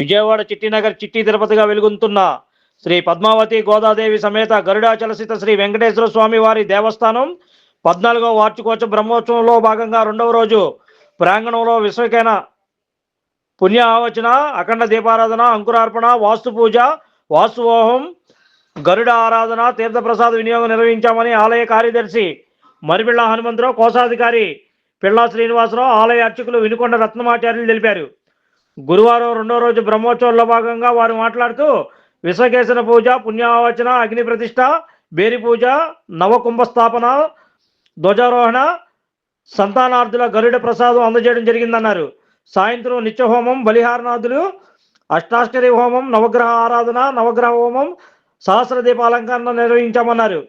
విజయవాడ చిట్టినగర్ చిట్టి తిరుపతిగా వెలుగుతున్న శ్రీ పద్మావతి గోదాదేవి సమేత గరుడాచలసిత శ్రీ వెంకటేశ్వర స్వామి వారి దేవస్థానం పద్నాలుగవ వార్షికోత్సవ బ్రహ్మోత్సవంలో భాగంగా రెండవ రోజు ప్రాంగణంలో విశ్వకేన పుణ్య ఆవచన అఖండ దీపారాధన అంకురార్పణ వాస్తు పూజ వాస్తువోహం గరుడ ఆరాధన తీర్థప్రసాద వినియోగం నిర్వహించామని ఆలయ కార్యదర్శి మరిపిళ్ళ హనుమంతరావు కోశాధికారి పిళ్ళా శ్రీనివాసరావు ఆలయ అర్చకులు వినుకొండ రత్నమాచార్యులు తెలిపారు. గురువారం రెండో రోజు బ్రహ్మోత్సవంలో భాగంగా వారు మాట్లాడుతూ విశ్వకేశన పూజ పుణ్యావచన అగ్ని ప్రతిష్ట బేరి పూజ నవకుంభ స్థాపన ధ్వజారోహణ సంతానార్థుల గరుడ ప్రసాదం అందజేయడం జరిగిందన్నారు. సాయంత్రం నిత్యహోమం బలిహారనాథులు అష్టాష్టరి హోమం నవగ్రహ ఆరాధన నవగ్రహ హోమం సహస్ర దీపాలంకరణ నిర్వహించామన్నారు.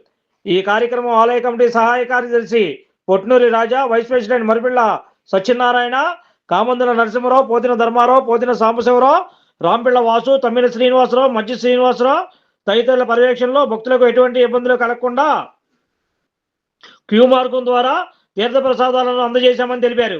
ఈ కార్యక్రమం ఆలయ కమిటీ సహాయ కార్యదర్శి పొట్నూరి రాజా వైస్ ప్రెసిడెంట్ మరిపిళ్ళ సత్యనారాయణ కామందుల నరసింహరావు పోతిన ధర్మారావు పోతిన సాంబశివరావు రాంపిళ్ళ వాసు తమ్మిన శ్రీనివాసరావు మజ్జి శ్రీనివాసరావు తదితరుల పర్యవేక్షణలో భక్తులకు ఎటువంటి ఇబ్బందులు కలగకుండా క్యూ మార్గం ద్వారా తీర్థ ప్రసాదాలను అందజేశామని తెలిపారు.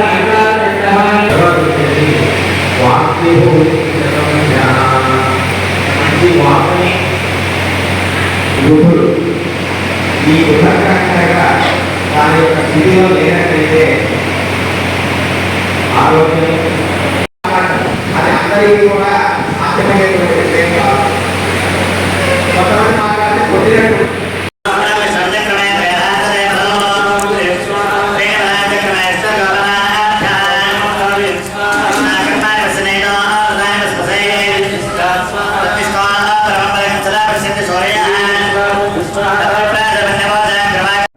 ఈ ఉదాహరణగా దాని యొక్క స్థితిలో లేనట్లయితే ఆరోగ్యం అది అందరికీ కూడా సాధ్యమయ్యేటువంటి విషయం కాదు. కొంతమంది మాట్లాడితే కొద్దినట్టు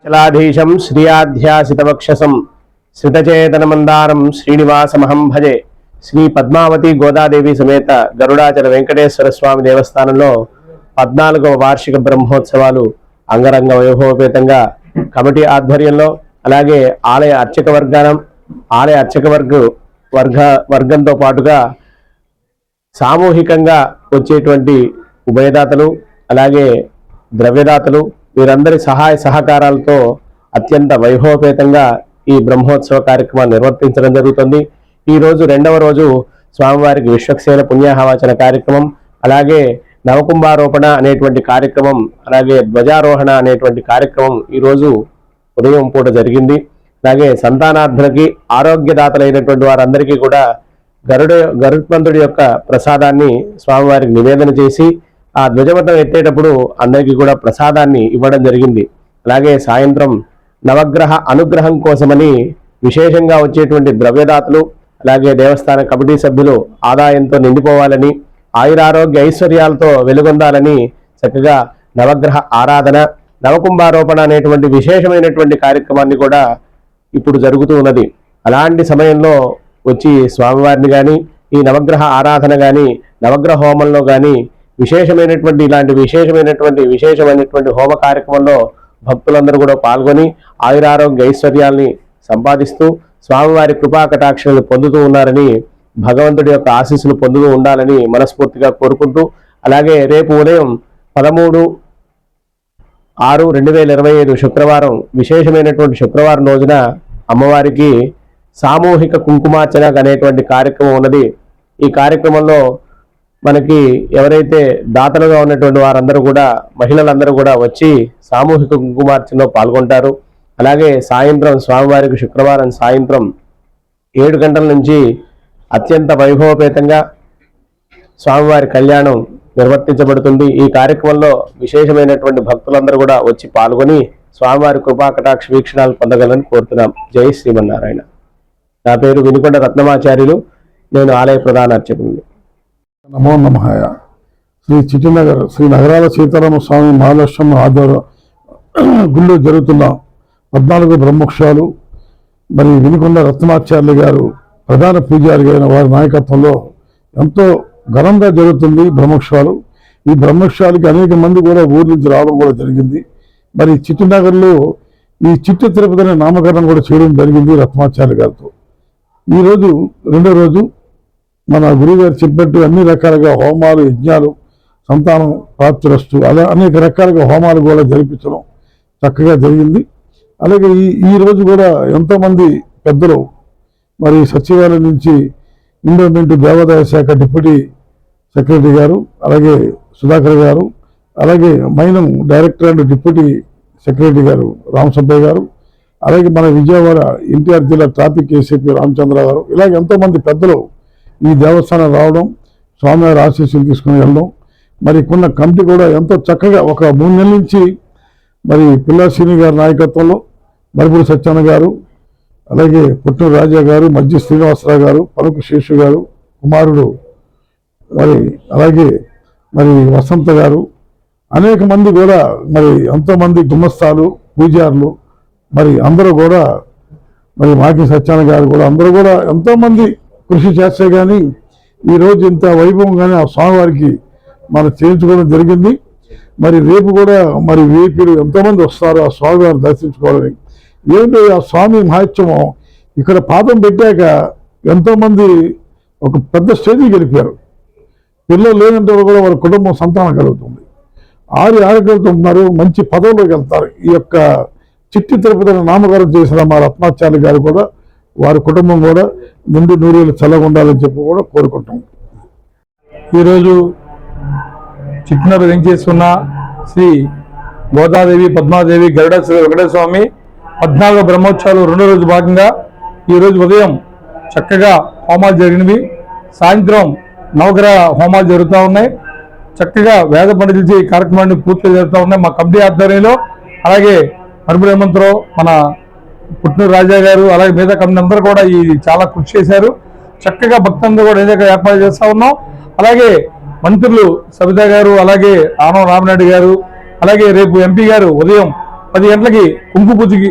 చలాధీశం శ్రీయాధ్యాసితవక్షసం శ్రితచేతనమందారం శ్రీనివాసమహం భజే. శ్రీ పద్మావతి గోదాదేవి సమేత గరుడాచల వెంకటేశ్వర స్వామి దేవస్థానంలో పద్నాలుగవ వార్షిక బ్రహ్మోత్సవాలు అంగరంగ వైభవపేతంగా కమిటీ ఆధ్వర్యంలో అలాగే ఆలయ అర్చక వర్గానం ఆలయ అర్చక వర్గ వర్గ వర్గంతో పాటుగా సామూహికంగా వచ్చేటువంటి ఉభయదాతలు అలాగే ద్రవ్యదాతలు వీరందరి సహాయ సహకారాలతో అత్యంత వైభవపేతంగా ఈ బ్రహ్మోత్సవ కార్యక్రమాన్ని నిర్వర్తించడం జరుగుతుంది. ఈ రోజు రెండవ రోజు స్వామివారికి విశ్వక్సేన పుణ్యాహవాచన కార్యక్రమం అలాగే నవకుంభారోపణ అనేటువంటి కార్యక్రమం అలాగే ధ్వజారోహణ అనేటువంటి కార్యక్రమం ఈరోజు ఉదయం పూట జరిగింది. అలాగే సంతానార్థులకి ఆరోగ్యదాతలైనటువంటి వారందరికీ కూడా గరుడ గరుత్మంతుడి యొక్క ప్రసాదాన్ని స్వామివారికి నివేదన చేసి ఆ ధ్వజమతం ఎత్తేటప్పుడు అందరికీ కూడా ప్రసాదాన్ని ఇవ్వడం జరిగింది. అలాగే సాయంత్రం నవగ్రహ అనుగ్రహం కోసమని విశేషంగా వచ్చేటువంటి ద్రవ్యదాతలు అలాగే దేవస్థాన కమిటీ సభ్యులు ఆదాయంతో నిండిపోవాలని ఆయురారోగ్య ఐశ్వర్యాలతో వెలుగొందాలని చక్కగా నవగ్రహ ఆరాధన నవకుంభారోపణ అనేటువంటి విశేషమైనటువంటి కార్యక్రమాన్ని కూడా ఇప్పుడు జరుగుతూ ఉన్నది. అలాంటి సమయంలో వచ్చి స్వామివారిని కానీ ఈ నవగ్రహ ఆరాధన కానీ నవగ్రహ హోమంలో కానీ విశేషమైనటువంటి ఇలాంటి విశేషమైనటువంటి విశేషమైనటువంటి హోమ కార్యక్రమంలో భక్తులందరూ కూడా పాల్గొని ఆయురారోగ్య ఐశ్వర్యాల్ని సంపాదిస్తూ స్వామివారి కృపా కటాక్షలు పొందుతూ ఉన్నారని భగవంతుడి యొక్క ఆశీస్సులు పొందుతూ ఉండాలని మనస్ఫూర్తిగా కోరుకుంటూ అలాగే రేపు ఉదయం పదమూడు ఆరు రెండు వేల ఇరవై ఐదు శుక్రవారం విశేషమైనటువంటి శుక్రవారం రోజున అమ్మవారికి సామూహిక కుంకుమార్చన అనేటువంటి కార్యక్రమం ఉన్నది. ఈ కార్యక్రమంలో మనకి ఎవరైతే దాతలుగా ఉన్నటువంటి వారందరూ కూడా మహిళలందరూ కూడా వచ్చి సామూహిక కుంకుమార్చనలో పాల్గొంటారు. అలాగే సాయంత్రం స్వామివారికి శుక్రవారం సాయంత్రం ఏడు గంటల నుంచి అత్యంత వైభవపేతంగా స్వామివారి కళ్యాణం నిర్వర్తించబడుతుంది. ఈ కార్యక్రమంలో విశేషమైనటువంటి భక్తులందరూ కూడా వచ్చి పాల్గొని స్వామివారి కృపాకటాక్ష వీక్షణాలు పొందగలని కోరుతున్నాం. జై శ్రీమన్నారాయణ. నా పేరు వినుకొండ రత్నమాచార్యులు. నేను ఆలయ ప్రధాన అర్చకుని నమో నమహాయ శ్రీ చిట్టినగర్ శ్రీ నగరాల సీతారామ స్వామి మహాలక్ష్మ ఆధ్వర్యం గుళ్ళో జరుగుతున్న పద్నాలుగు బ్రహ్మోక్షాలు మరి వినుకొండ రత్నాచార్యులు గారు ప్రధాన పూజారి అయిన వారి నాయకత్వంలో ఎంతో ఘనంగా జరుగుతుంది బ్రహ్మోక్షాలు ఈ బ్రహ్మోక్షాలకి అనేక మంది కూడా ఊరి నుంచి రావడం కూడా జరిగింది. మరి చిట్టునగర్లో ఈ చిట్టు తిరుపతి అనే నామకరణం కూడా చేయడం జరిగింది రత్నాచార్య గారితో. ఈరోజు రెండో రోజు మన గురుగారు చెప్పినట్టు అన్ని రకాలుగా హోమాలు యజ్ఞాలు సంతానం ప్రాప్తిరస్తు అలా అనేక రకాలుగా హోమాలు కూడా జరిపించడం చక్కగా జరిగింది. అలాగే ఈ ఈరోజు కూడా ఎంతోమంది పెద్దలు మరి సచివాలయం నుంచి ఇండోమెంట్ దేవాదాయ శాఖ డిప్యూటీ సెక్రటరీ గారు అలాగే సుధాకర్ గారు అలాగే మైనం డైరెక్టర్ అండ్ డిప్యూటీ సెక్రటరీ గారు రామసబ్బయ్య గారు అలాగే మన విజయవాడ ఎన్టీఆర్ జిల్లా ట్రాఫిక్ ఏసీపీ రామచంద్ర గారు ఇలాగ ఎంతోమంది పెద్దలు ఈ దేవస్థానం రావడం స్వామివారి ఆశీస్సులు తీసుకుని వెళ్ళడం మరి కొన్న కమిటీ కూడా ఎంతో చక్కగా ఒక మూడు నెలల నుంచి మరి పిల్లాశ్రీని గారి నాయకత్వంలో మరిపూడి సత్యన్న గారు అలాగే పుట్టూరు రాజా గారు మధ్య శ్రీనివాసరావు గారు పలుకు శేషు గారు కుమారుడు మరి అలాగే మరి వసంత గారు అనేక మంది కూడా మరి ఎంతోమంది గుమస్తాలు పూజారులు మరి అందరూ కూడా మరి మాకి సత్యాన గారు కూడా అందరూ కూడా ఎంతోమంది కృషి చేస్తే కానీ ఈ రోజు ఇంత వైభవంగానే ఆ స్వామివారికి మనం చేయించుకోవడం జరిగింది. మరి రేపు కూడా మరి వీపీలు ఎంతోమంది వస్తారు ఆ స్వామివారిని దర్శించుకోవాలని ఏంటో ఆ స్వామి మహాత్యమం? ఇక్కడ పాదం పెట్టాక ఎంతోమంది ఒక పెద్ద స్టేజ్కి గెలిపారు పిల్లలు లేనంటే కూడా వాళ్ళ కుటుంబం సంతానం కలుగుతుంది. ఆరు ఆడగలుగుతున్నారు మంచి పదవులోకి వెళ్తారు. ఈ యొక్క చిట్టి తిరుపతిని నామకరణం చేసిన మా రత్నాచార్య గారు కూడా వారి కుటుంబం కూడా ముందు నూరేళ్ళు చల్లగా ఉండాలని చెప్పి కూడా కోరుకుంటాం. ఈరోజు చిట్నరు వెంకటేశ్వర శ్రీ గోదాదేవి పద్మాదేవి గరుడ శ్రీ స్వామి పద్నాలుగు బ్రహ్మోత్సవాలు రెండో రోజు భాగంగా ఈరోజు ఉదయం చక్కగా హోమాలు జరిగినవి. సాయంత్రం నవగ్రహ హోమాలు జరుగుతూ ఉన్నాయి. చక్కగా వేద పండితులచే ఈ కార్యక్రమాన్ని పూర్తిగా జరుగుతూ ఉన్నాయి మా కమిటీ ఆధ్వర్యంలో. అలాగే మరుపుడు హేమంతరావు మన పుట్నూరు రాజా గారు అలాగే మిగతా కమిటీ అందరూ కూడా ఈ చాలా కృషి చేశారు. చక్కగా భక్తులందరూ కూడా ఏదైనా ఏర్పాటు చేస్తూ ఉన్నాం. అలాగే మంత్రులు సబితా గారు అలాగే ఆనవ రామనాయుడు గారు అలాగే రేపు ఎంపీ గారు ఉదయం పది గంటలకి కుంకు పూజకి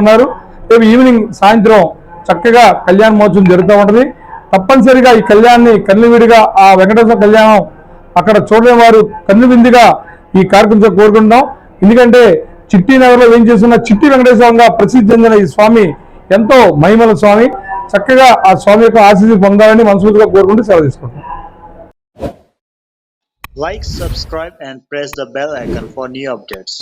ఉన్నారు. రేపు ఈవినింగ్ సాయంత్రం చక్కగా కళ్యాణ మహోత్సవం జరుగుతూ ఉంటుంది. తప్పనిసరిగా ఈ కళ్యాణాన్ని కన్నువిడిగా ఆ వెంకటేశ్వర కళ్యాణం అక్కడ చూడలేని వారు కన్నువిందిగా ఈ కార్యక్రమంతో కోరుకుంటాం ఎందుకంటే చిట్టి నగర్లో ఏం చేస్తున్న? చిట్టి వెంకటేశ్వరంగా ప్రసిద్ధి చెందిన ఈ స్వామి ఎంతో మహిమల స్వామి. చక్కగా ఆ స్వామి యొక్క ఆశీస్సు పొందాలని మనస్ఫూర్తిగా కోరుకుంటూ సెలవు తీసుకుంటాం like subscribe and press the bell icon for new updates